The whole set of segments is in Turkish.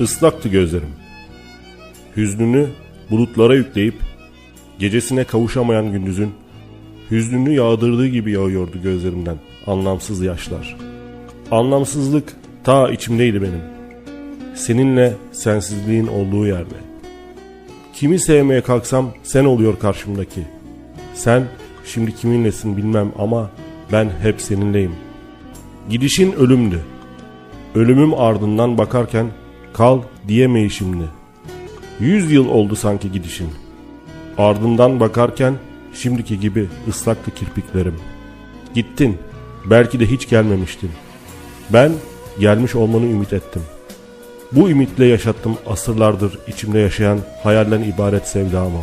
Islaktı gözlerim. Hüznünü bulutlara yükleyip gecesine kavuşamayan gündüzün hüznünü yağdırdığı gibi yağıyordu gözlerimden anlamsız yaşlar. Anlamsızlık ta içimdeydi benim. Seninle sensizliğin olduğu yerde. Kimi sevmeye kalksam sen oluyor karşımdaki. Sen şimdi kiminlesin bilmem ama ben hep seninleyim. Gidişin ölümdü. Ölümüm ardından bakarken kal diyemeyişimdi. Yüz yıl oldu sanki gidişin. Ardından bakarken şimdiki gibi ıslaktı kirpiklerim. Gittin. Belki de hiç gelmemiştin. Ben gelmiş olmanı ümit ettim. Bu ümitle yaşattım asırlardır içimde yaşayan hayalden ibaret sevdamı.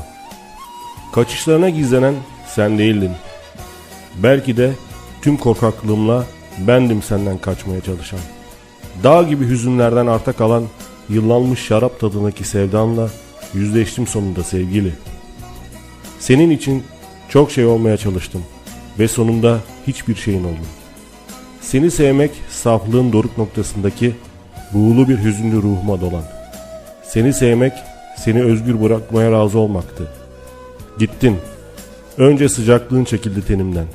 Kaçışlarına gizlenen sen değildin. Belki de tüm korkaklığımla bendim senden kaçmaya çalışan. Dağ gibi hüzünlerden arta kalan yıllanmış şarap tadındaki sevdanla yüzleştim sonunda sevgili. Senin için çok şey olmaya çalıştım ve sonunda hiçbir şeyin oldu. Seni sevmek saflığın doruk noktasındaki buğulu bir hüzünlü ruhuma dolan. Seni sevmek, seni özgür bırakmaya razı olmaktı. Gittin. Önce sıcaklığın çekildi tenimden.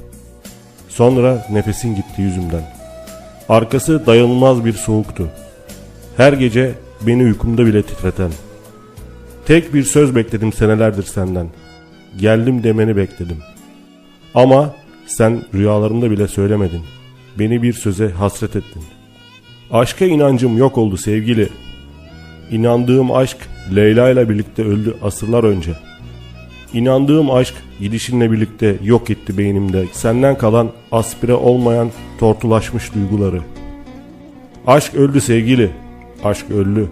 Sonra nefesin gitti yüzümden. Arkası dayanılmaz bir soğuktu. Her gece beni uykumda bile titreten. Tek bir söz bekledim senelerdir senden. Geldim demeni bekledim. Ama sen rüyalarımda bile söylemedin. Beni bir söze hasret ettin. Aşka inancım yok oldu sevgili. İnandığım aşk Leyla ile birlikte öldü asırlar önce. İnandığım aşk gidişinle birlikte yok etti beynimde senden kalan aspire olmayan tortulaşmış duyguları. Aşk öldü sevgili, aşk öldü.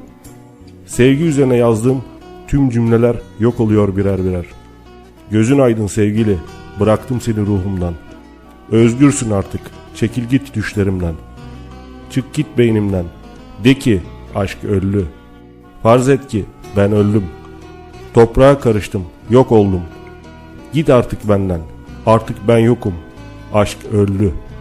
Sevgi üzerine yazdığım tüm cümleler yok oluyor birer birer. Gözün aydın sevgili, bıraktım seni ruhumdan. Özgürsün artık, çekil git düşlerimden. Çık git beynimden. De ki aşk öldü. Farz et ki ben öldüm. Toprağa karıştım, yok oldum. Git artık benden. Artık ben yokum. Aşk öldü.''